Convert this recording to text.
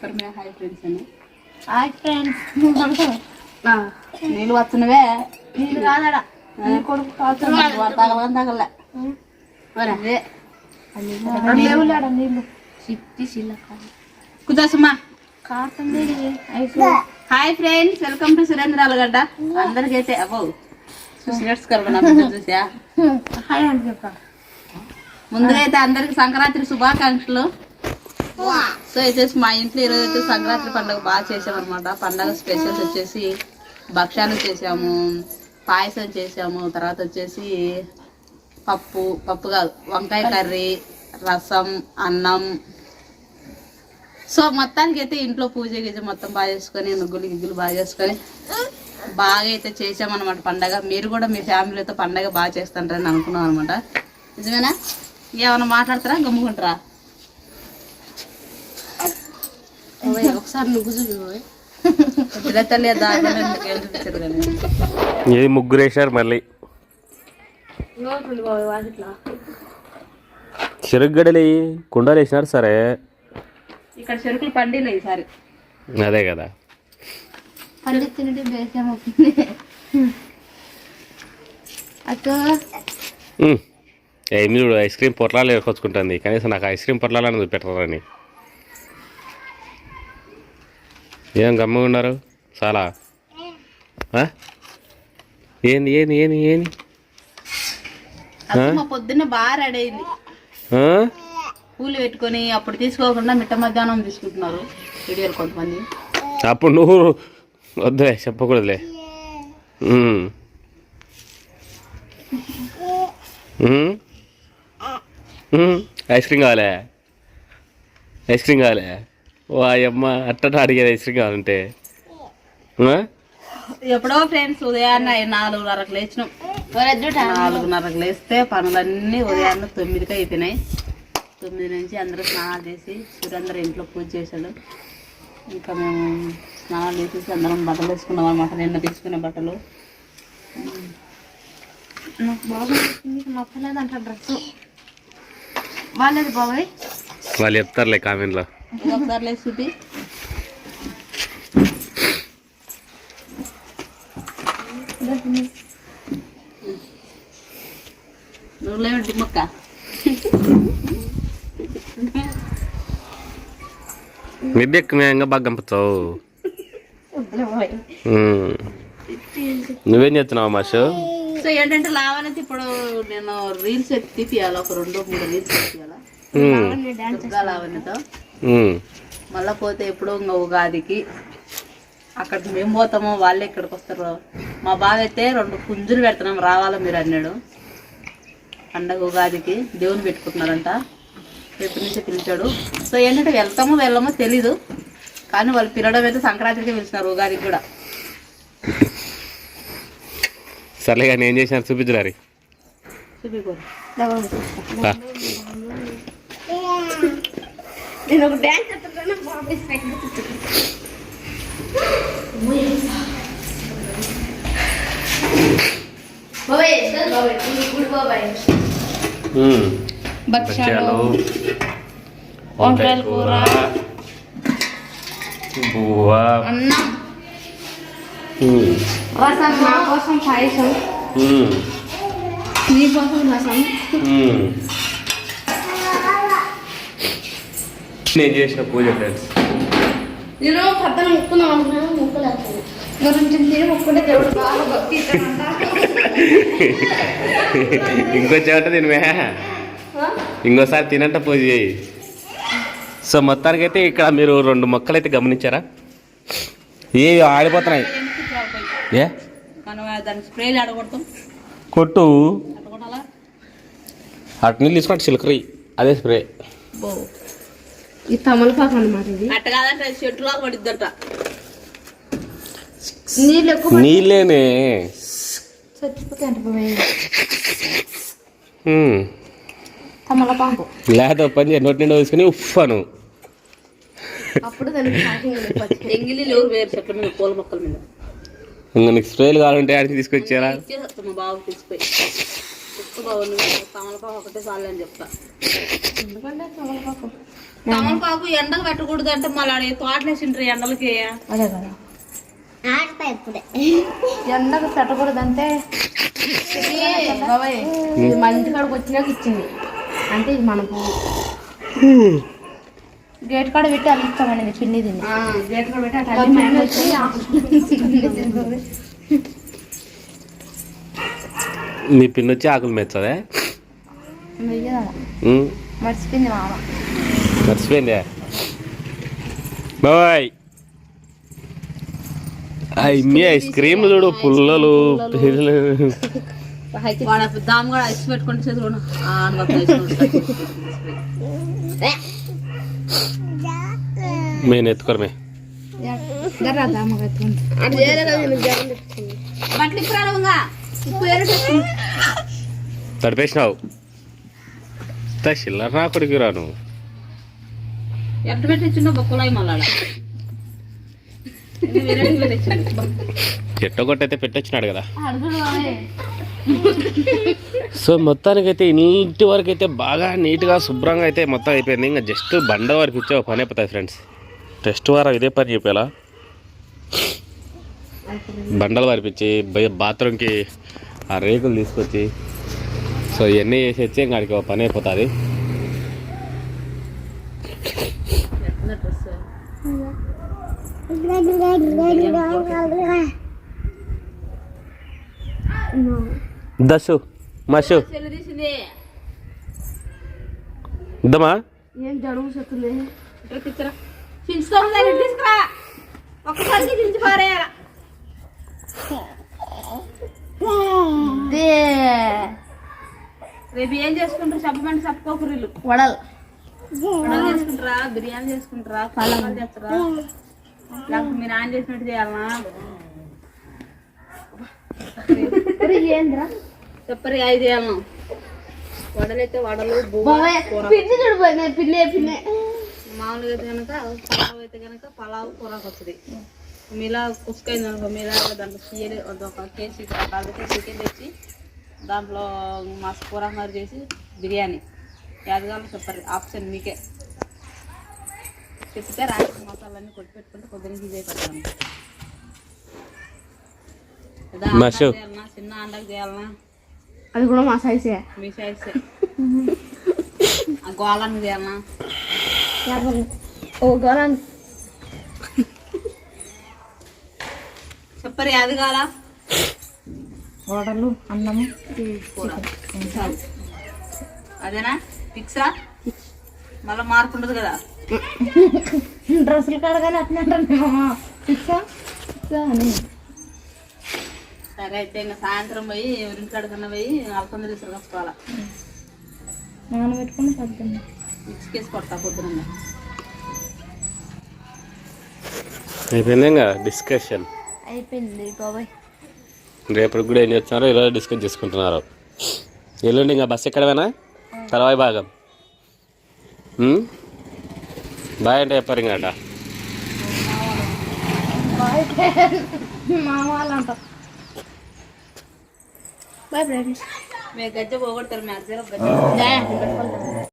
చెప్పరు మే hi friends అని? Hi friends. నీళ్ళు వస్తున్నవే? నీళ్ళు కాదడా నీ కొడుకు వాడు తగలగా తగలే. మరి అదే. లేవులేడ నీళ్ళు చిట్టి చిల్లక కుదసుమా కాస్తుంది ice hi friends. Welcome to Surendra Alagadda. అందరికైతే అబ్బో చూసి నేర్చుకోరు చూసా హాయ్ అని చెప్పా. ముందుగా అయితే అందరికి సంక్రాంతి శుభాకాంక్షలు. సో వచ్చేసి మా ఇంట్లో ఈరోజు అయితే సంక్రాంతి పండుగ బాగా చేసామన్నమాట. పండగ స్పెషల్స్ వచ్చేసి భక్ష్యాలు చేసాము పాయసం చేసాము తర్వాత వచ్చేసి పప్పు పప్పు కాదు వంకాయ కర్రీ రసం అన్నం. సో మొత్తానికి అయితే ఇంట్లో పూజ గీజ మొత్తం బాగా చేసుకొని నుగ్గులు గిగ్గులు బాగా చేసుకొని బాగా అయితే చేసామన్నమాట పండగ. మీరు కూడా మీ ఫ్యామిలీతో పండగ బాగా చేస్తుంటారని అనుకున్నాం అనమాట నిజమేనా? ఏమైనా మాట్లాడతారా? గమ్ముకుంటారా? ఒకసారి నువ్వు చూడు ఇది ముగ్గురు వేసారు మళ్ళీ. వాటిలో చెరుగ్గడలి కుండలు వేసినారు సరే. ఇక్కడ చెరుకులు పండిలే ఈసారి. అదే కదా. ఏమి చూడు ఐస్ క్రీమ్ పొట్లాలు వేసుకొచ్చుకుంటుంది. కనీసం నాకు ఐస్ క్రీమ్ పొట్లాలని చూపెట్టరని. ఏం గమ్మగా ఉన్నారు? చాలా? ఏంది ఏంది ఏంది ఏంది? పొద్దున్న బాగా రెడీ అయింది? పూలు పెట్టుకొని అప్పుడు తీసుకోకుండా మిట్ట మధ్యాహ్నం తీసుకుంటున్నారు వీడియోలు కొంతమంది. అప్పుడు నువ్వు వద్దులే చెప్పకూడదులే. ఐస్ క్రీమ్ కావాలే. ఐస్ క్రీమ్ కావాలే. ఓ అయ్యమ్మ అట్టట అడిగేది ఐస్ క్రీమ్ కావాలంటే? ఎప్పుడో ఫ్రెండ్స్ ఉదయాన్నే నాలుగున్నరకు లేచినాం. నాలుగున్నరకు లేస్తే పనులన్నీ ఉదయాన్నే తొమ్మిదికి అయిపోయినాయి. తొమ్మిది నుంచి అందరూ స్నానాలు చేసి సురేంద్ర ఇంట్లో పూజ చేశాడు ఇంకా మేము స్నానాలు చేసేసి అందరం బట్టలు వేసుకున్నాం అనమాట నిన్న తీసుకునే బట్టలు. నాకు బాగా నీకు నచ్చలేదు అంట డ్రెస్ వాళ్ళది బాబాయ్? వాళ్ళు చెప్తారులే కామెంట్లో. ఒకసారి చూపి నువ్వు బాగా గంపుతావు ఉమ్. నువ్వేం చేస్తున్నావు మాషు సో ఏంటంటే లావనైతే ఇప్పుడు నేను రీల్స్ ఎత్తి తీపియాలి ఒక రెండు మూడు రీల్స్ తీపియాలా లావణ్యతో. ఉమ్. మళ్ళా పోతే ఎప్పుడో ఇంకా ఉగాదికి అక్కడికి మేము పోతామో వాళ్ళే ఇక్కడికి వస్తారు. మా బావ అయితే రెండు పుంజులు పెడుతున్నాం రావాలా మీరు అన్నాడు. పండగ ఉగాదికి దేవుని పెట్టుకుంటున్నారంట. రేపు నుంచి పిలిచాడు. సో ఏంటంటే వెళ్తామో వెళ్ళమో తెలీదు. కానీ వాళ్ళు పిలవడం అయితే సంక్రాంతికి పిలిచినారు ఉగాదికి కూడా. సర్లే కానీ ఏం చేసినారు? చూపించరారి చూపిపోరు నేను ఒక డ్యాన్స్ బాబాయ్ బాబాయ్ గుడ్ బాబాయ్. బచ్చాలు వంకాయల కూర. బువ్వ. అన్నం. ఉమ్. రసం నా కోసం పాయసం. ఉమ్. నీ కోసం రసం. నేను చేసిన పూజ ఫ్రెండ్స్ నేను పక్కన ముక్కున్నాం అనుకున్నాను ముక్కలేదు నేను మే ఇంకోసారి తినంట పూజ చేయి. సో మొత్తానికి అయితే ఇక్కడ మీరు రెండు మొక్కలు అయితే గమనించారా? ఏ ఆడిపోతున్నాయి. ఏ? కొట్టు. అటు నీళ్ళు తీసుకుంటే చిలకరి. అదే స్ప్రే. ఈ తమలపాకు అన్నమాట ఇది. అట్ట కాదంటే చెట్టులా పడిద్దట. నీళ్ళు ఎక్కువ నీళ్ళేనే. తమలపాకు. లేదా పని చేయి, నోటి నిండా వేసుకుని ఉఫ్ఫను అప్పుడు దానికి స్టార్టింగ్ ఎంగిలి లేవు వేరు చెట్ల మీద పూల మొక్కల మీద. ఇంకా నీకు స్ప్రేలు కావాలంటే ఆడికి తీసుకొచ్చారా? మా బాబు తీసుకుపోయి. తమలపాకు ఒకటే చాలు అని చెప్తా. ఎందుకంటే తమలపాకు? తమలపాకు ఎండకు పెట్టకూడదు అంటే మళ్ళీ తోటలేసింటారు ఎండలకి. అదే కదా. ఎండకు పెట్టకూడదంటే బాబాయ్ ఇది మంచి కాడకు వచ్చినాక ఇచ్చింది. అంటే ఇది మనకు గేట్ కాడ పెట్టి అది ఇస్తామండి పిన్ని తిని గేట్ కూడా పెట్టి మా పిన్ని వచ్చి మీ పిన్ వచ్చి ఆకులు మెచ్చదే మర్చిపోయింది మామ. మర్చిపోయిందే బాయ్ అమ్మి ఐస్ క్రీమ్లు చూడు పుల్లలు పిల్లలు వాడు దాము కూడా ఐస్ పెట్టుకుంటే చేతులు మేము ఎత్తుకోరమే తడిపేసినావు చిల్లర నా కొడుకు రాను ఎట్ట పెట్టించిండో బొక్కలాయి మళ్ళా ఎట్ట కొట్టయితే పెట్టొచ్చినాడు కదా. సో మొత్తానికైతే ఇంటి వరకు అయితే బాగా నీట్గా శుభ్రంగా అయితే మొత్తం అయిపోయింది. ఇంకా జస్ట్ బండ వరకు ఇచ్చే ఒక పని అయిపోతుంది ఫ్రెండ్స్ టెస్ట్ వారం ఇదే పని చెప్పేలా. బండలు వరిపించి బాత్రూమ్కి ఆ రేకులు తీసుకొచ్చి సో ఇవన్నీ చేసి వచ్చి ఇంకా పని అయిపోతుంది. దశు మషు ఇద్దామా? ఏం జడుగు చెప్తుంది తీసుకురా చించుతాను తీసుకురా. ఒక్కసారికి చించి పారేయాల. రేపు ఏం చేసుకుంటారు? చెప్పమంటే చెప్పుకోకూరీలు వడలు. వడలు చేసుకుంటారా? బిర్యానీ చేసుకుంటారా? పళ్ళలు చేస్తారా? లేకపోతే మీరు ఆయన చేసినట్టు చేయాలనా? ఏంద్రా? చెప్పరి ఐదు చేయాలను? వడలు అయితే వడలు బువ్వ, బాబాయ్ కూర. పిన్ని చూడిపోయింది పిన్నే పిన్నే. మామూలుగా అయితే కనుక పలావ్ అయితే కనుక పలావ్ కూరకు వస్తుంది. మీలా కుసుకైంది అనుకో మీలా దాంట్లో చీర ఒక కేజీ చికెన్ తెచ్చి దాంట్లో మస్తు కూర మరి చేసి బిర్యానీ. యాదగాలు చెప్పారు ఆప్షన్ మీకే. చెప్తే రాసి మసాలన్నీ కొట్టి పెట్టుకుంటే పొద్దున్న ఇదే పెడతాను చిన్న అండకు చేయాలనా అది కూడా మా సైజే మీ సైజే ఆ గోళానికి చేయాలనా ఓ గోరాన్ చెప్పరు యాదగాల వడలు అన్నము. కూర. చాలు. అదేనా? ఫిక్సా మళ్ళీ మార్పు ఉండదు కదా. డ్రెస్సులు కడగానే అని. సరే అయితే ఇంకా సాయంత్రం పోయి ఎవరింటి కడకన్నా పోయి అలకొంద తీసుకు వసుకోవాలా నానబెట్టుకుని పడుతుంది కొడతా పొద్దున అయిపోయింది ఇంకా డిస్కషన్. అయిపోయింది బాబాయ్. రేపటికి కూడా ఏం చేస్తున్నారో ఈరోజు డిస్కస్ చేసుకుంటున్నారు. ఎల్లుండి ఇంకా బస్సు ఎక్కడమేనా తర్వాత భాగం? బాయ్ అంటే చెప్పారు ఇంకా అట మా వాళ్ళు అంటారు బాయ్ ఫ్రెండ్స్. మేము గజ్జ పోగొడతారు మ్యాక్సిమం